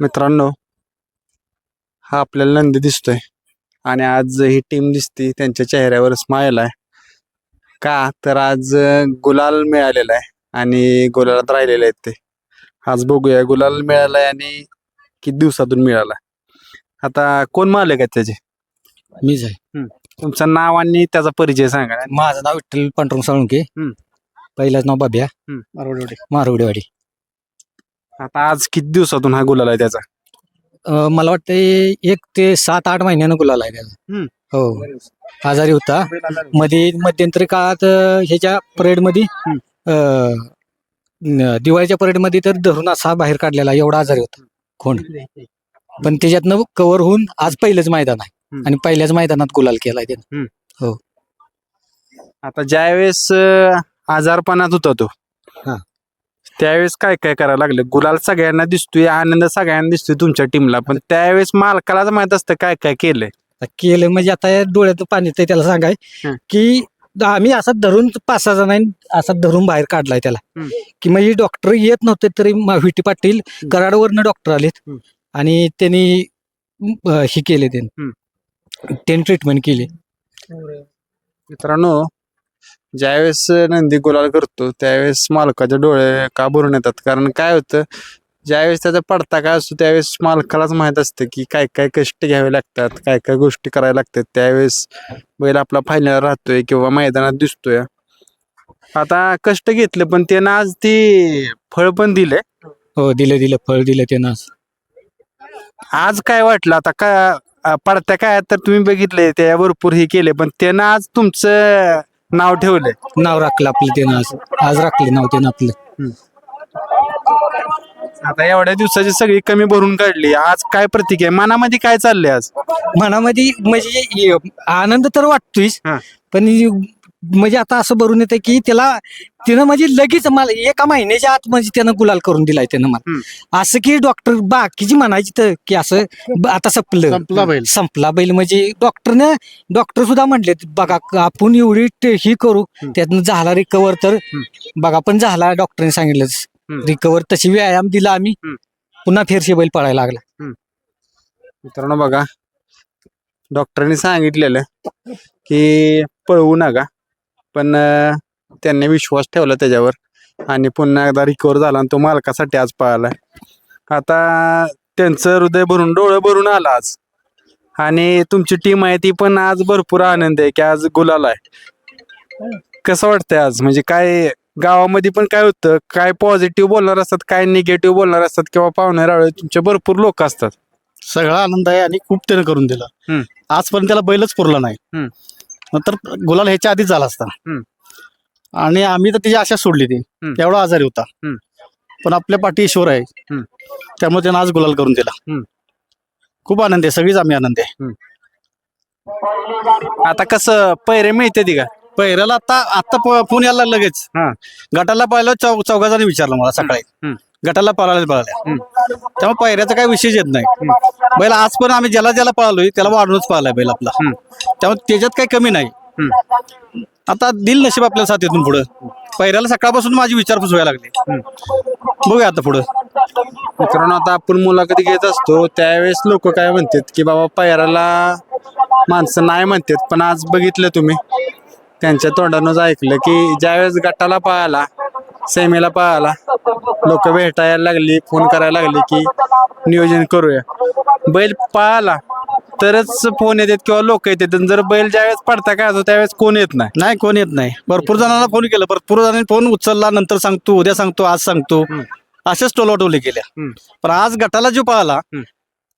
मित्रांनो हा आपल्याला नंदी दिसतोय. आणि आज ही टीम दिसती त्यांच्या चेहऱ्यावर स्माइल आहे. का? तर आज गुलाल मिळालेला आहे. आणि गुलालात राहिलेले आहेत ते. आज बघूया गुलाल मिळालाय आणि किती दिवसातून मिळाला. आता कोण मालक आहेत त्याचे? मीच आहे. तुमचं नाव आणि त्याचा परिचय सांगा. माझं नाव विठ्ठल पांडुरंग साळुंके. हम्म. पहिलाच नाव बाब्या. हम्म. मारवडेवाडी. आता आज किती दिवसातून हा गुलाल आहे त्याचा? अं, मला वाटतं एक ते सात आठ महिन्यानं गुलाल आहे हम्म. त्याचा हो. आजारी होता. मध्ये मध्यंतरी काळात अं, ह्याच्या परेडमध्ये अं, न- दिवाळीच्या परेडमध्ये तर धरून असा बाहेर काढलेला एवढा आजारी होता. कोण? पण त्याच्यातनं कव्हर होऊन आज पहिलंच मैदान आहे. हम्म. आणि पहिल्याच मैदानात गुलाल केलाय त्यानं. आता ज्यावेळेस अं, आजारपणात होता तो हा. त्यावेळेस काय काय करायला लागलं? गुलाल सगळ्यांना दिसतोय आनंद सगळ्यांना दिसतोय तुमच्या टीमला पण त्यावेळेस मालकालाच माहीत असतं काय काय केलंय. आता केलं म्हणजे आता या डोळ्यात पाणी येतंय त्याला सांगाय. हं. की आम्ही असा धरून पाच सहा जणांनी असा धरून बाहेर काढलाय त्याला. हं. की म्हणजे डॉक्टर येत नव्हते तरी म- व्हिटी पाटील कराडवरनं डॉक्टर आलेत. हं. आणि त्यांनी अं, हे केले त्यांनी. त्यांनी ट्रीटमेंट केली. मित्रांनो ज्यावेळेस नंदी गुलाल करतो त्यावेळेस मालकाचे डोळे का भरून येतात? कारण काय होतं ज्यावेळेस त्याचा पडता काय असतो त्यावेळेस मालकालाच माहीत असतं की काय काय कष्ट घ्यावे लागतात काय काय गोष्टी करायला लागतात. त्यावेळेस बैल आपला फायनल राहतोय किंवा मैदानात दिसतोय. आता कष्ट घेतले पण त्यानं आज ती फळ पण दिले हो दिलं दिलं फळ दिलं त्यानं आज. आज काय वाटलं? आता का पडत्या काय? तर तुम्ही बघितले त्या भरपूर हे केले पण त्यानं आज तुमचं नाव ठेवलंय? नाव राखलं आपलं त्यानं आज. आज राखलं नाव त्यानं आपलं. आता एवढ्या दिवसाची सगळी कमी भरून काढली. आज काय प्रतीक आहे? मनामध्ये काय चाललंय आज? मनामध्ये म्हणजे आनंद तर वाटतोयच हा. पण म्हणजे आता असं भरून येतं की त्याला तिनं म्हणजे लगेच मला एका महिन्याच्या आत म्हणजे त्यानं गुलाल करून दिलाय त्यानं मला असं की डॉक्टर बाकीची म्हणायची तर की असं ब- आता संपलं संपला बैल. संपला बैल म्हणजे डॉक्टरने डॉक्टर सुद्धा म्हटले बघा आपण एवढी टे- ही करू हम्म. त्यातनं झाला रिकवर तर बघा पण झाला डॉक्टरने सांगितलंच हम्म. रिकवर तशी व्यायाम दिला आम्ही हम्म. पुन्हा फेरशे बैल पळायला लागला मित्रांनो बघा डॉक्टरांनी सांगितलेलं की पळवू नका पण त्यांनी विश्वास ठेवला त्याच्यावर. आणि पुन्हा एकदा रिकवर झाला आणि तो मालकासाठी आज पळाला. आता त्यांचं हृदय भरून डोळं भरून आला आज. आणि तुमची टीम आहे ती पण आज भरपूर आनंद आहे की आज गुलाल आहे. कसं वाटतंय आज? म्हणजे काय गावामध्ये पण काय होतं? काय पॉझिटिव्ह बोलणार असतात काय निगेटिव्ह बोलणार असतात किंवा पाहुणे रावळे तुमचे भरपूर लोक असतात? सगळा आनंद आहे आणि खूप त्यानं करून दिला. आजपर्यंत त्याला बैलच पुरला नाही. नंतर गुलाल ह्याच्या आधीच झाला असता हम्म. आणि आम्ही तर त्याची आशा सोडली ती हम्म. एवढा आजारी होता हम्म. पण आपल्या पाठी ईश्वर आहे हम्म. त्यामुळे त्यानं आज गुलाल करून दिला हम्म. खूप आनंद आहे सगळीच आम्ही आनंद आहे आता कसं पैरे मिळते ती का पहिल्याला आता आता प- फोन यायला लागला लगेच हा. गटाला पाहिलं चौ चौघा जणी विचारलं मला सकाळी हम्म. गटाला पळायला पळाल्या त्यामुळे पहिऱ्याचा काही विषय येत नाही. बैल आज पण आम्ही ज्याला ज्याला पळालोय त्याला वाढूनच पळालाय बैल आपला. त्यामुळे त्याच्यात काही कमी नाही. आता दिल नशीब आपल्याला साथ येतून पुढं. पहिऱ्याला सकाळपासून माझी विचारपूस व्हायला लागली. बघूया आता पुढं. मित्रांनो आता आपण मुलाखती घेत असतो. त्यावेळेस लोक काय म्हणतात की बाबा पैराला माणसं नाही म्हणतात पण आज बघितलं तुम्ही. त्यांच्या तोंडानंच ऐकलं की ज्यावेळेस गटाला पळाला सेमीला पळाला लोक भेटायला लागली फोन करायला लागली की नियोजन करूया. बैल पळाला तरच फोन येतात किंवा लोक येतात. जर बैल ज्यावेळेस पडता काय होतो त्यावेळेस कोण येत नाही. नाही कोण येत नाही. भरपूर जणांना फोन केला. भरपूर जणांनी फोन उचलला नंतर सांगतो उद्या सांगतो आज सांगतो. असेच टोलाटोले केल्या. पण आज गटाला जो हम्म.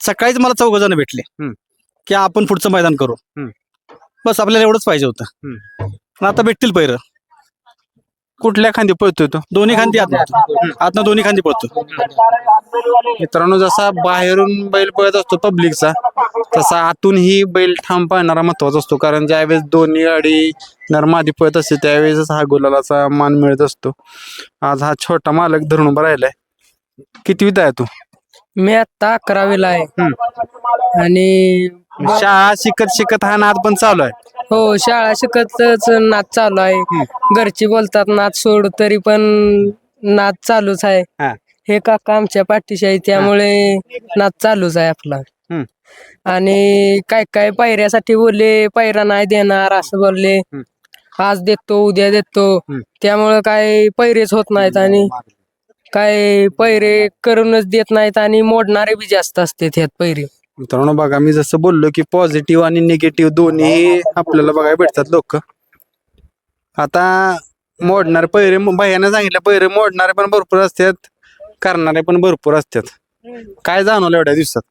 सकाळीच मला चौघ जण भेटले. की आपण पुढचं मैदान करू. बस आपल्याला एवढंच पाहिजे होतं. आता भेटतील पैर कुठल्या खांदी पळतोय तो? दोन्ही खांदी आत आतनं दोन्ही खांदी पळतो मित्रांनो जसा बाहेरून बैल पळत असतो पब्लिकचा तसा आतूनही बैल ठाम पाहणारा महत्त्वाचा असतो. कारण ज्यावेळेस दोन्ही गाडी नरमादी पळत असते त्यावेळेस हा गुलालाचा मान मिळत असतो. आज हा छोटा मालक धरून उभा राहिलाय. कितवीत आहे तू? मी आता अकरावीला आहे. आणि शाळा शिकत शिकत हा नाद पण चालू आहे. हो शाळा शिकतच नाच चालू आहे घरची बोलतात नाच सोड तरी पण नाच चालूच आहे हा. हे काका आमच्या पाठीशी आहे त्यामुळे नाच चालूच आहे आपला हम्म. आणि काय काय पायऱ्यासाठी बोलले पायरा नाही देणार असं बोलले हम्म. आज देतो उद्या देतो हम्म. त्यामुळं काय पैरेच होत नाहीत आणि काय पैरे करूनच देत नाहीत आणि मोडणारे बी जास्त असते ह्यात पैरे मित्रांनो बघा मी जसं बोललो की पॉझिटिव्ह आणि निगेटिव्ह दोन्ही आपल्याला बघायला भेटतात लोक आता मोडणारे पैरे भैयाने सांगितलं पैरे मोडणारे पण भरपूर असतात करणारे पण भरपूर असतात काय जाणवलं एवढ्या दिवसात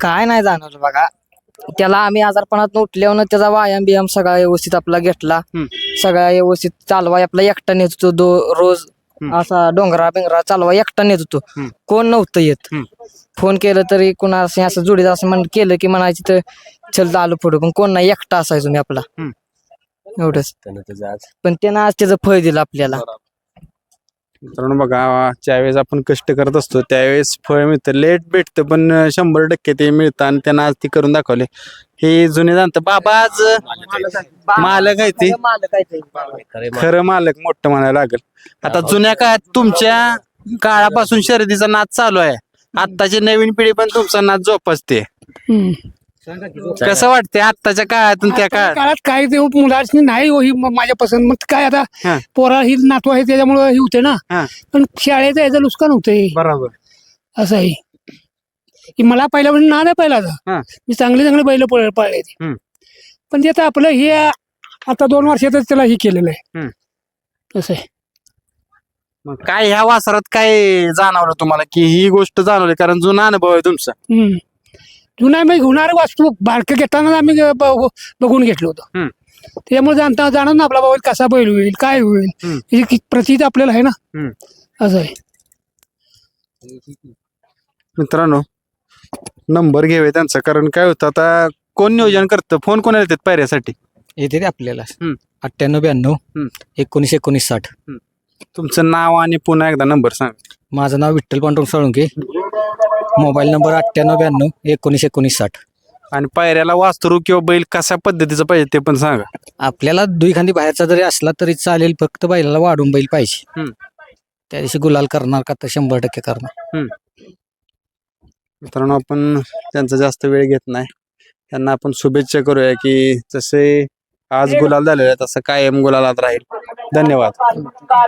काय नाही जाणवलं बघा त्याला आम्ही आजारपणात उठल्यावर त्याचा व्यायाम बियाम सगळा व्यवस्थित आपला घेतला. सगळा व्यवस्थित चालवा आपला एकटा नेत दो रोज. असा डोंगरा बिंगरा चालवा एकटा नेत होतो. कोण नव्हतं येत. फोन केलं तरी कुणा असं असं जोडीत असं म्हण केलं की म्हणायचं तर चल आलो पुढे. पण कोण नाही एकटा असायचो मी आपला. एवढंच. पण त्यानं आज त्याचं फळ दिलं आपल्याला. मित्रांनो बघा ज्यावेळेस आपण कष्ट करत असतो त्यावेळेस फळ मिळतं. लेट भेटतं पण शंभर टक्के ते मिळतं आणि त्यांना आज ते करून दाखवले. हे जुने जाणतं बाबा आज मालक आहे ते. खरं मालक मोठं म्हणायला लागेल. आता जुन्या काळात तुमच्या काळापासून शर्यतीचा नाच चालू आहे. आत्ताची नवीन पिढी पण तुमचा नाच जोपासते. कसं वाटते आत्ताच्या काळातून त्या काळात काळात काय ते मुलाची नाही हो ही म- माझ्या पसंत मग काय आता. पोरा ही नातू आहे त्याच्यामुळे हे होते ना हा. पण शाळेचं याचं नुकसान होतंय बरोबर असं आहे की मला पहिल्यापासून ना नाही पहिला हा. मी चांगले चांगले बैल पळ- पाळले ते. हम्म. पण ते आता आपलं हे आता दोन वर्षातच त्याला हे केलेलं आहे. असं आहे मग काय ह्या वासरात काय जाणवलं तुम्हाला की ही गोष्ट जाणवली कारण जुना अनुभव आहे तुमचा हम्म. जुना मी होणारे वास्तू बारकं घेताना आम्ही ब- बघून घेतलं होतं हम्म. त्यामुळे जाणता जाणून ना आपला बैल कसा बैल होईल काय होईल हम्म. याची की- प्रतीत आपल्याला आहे ना हम्म. असं आहे मित्रांनो नंबर घ्यावे त्यांचा कारण काय होतं आता कोण नियोजन करतं फोन कोणाला येतात पायऱ्यासाठी येते ते आपल्याला हम्म. अठ्ठ्याण्णव ब्याण्णव हम्म. एकोणीस एकोणीस साठ तुमचं नाव आणि पुन्हा एकदा नंबर सांग माझं नाव विठ्ठल पांडुरंग साळुंके मोबाईल नंबर अठ्ठ्याण्णव ब्याण्णव एकोणीस एकोणीस साठ. आणि पायऱ्याला वास्तरू किंवा बैल कशा पद्धतीचं पाहिजे ते पण सांगा. आपल्याला दुई खांदी बाहेरचा जरी असला तरी चालेल फक्त बैलाला वाढून बैल पाहिजे. हम्म. त्या दिवशी गुलाल करणार का तर शंभर टक्के करणार. मित्रांनो आपण त्यांचा जास्त वेळ घेत नाही. त्यांना आपण शुभेच्छा करूया की जसे आज गुलाल झालेले तसं कायम गुलालात राहील. धन्यवाद.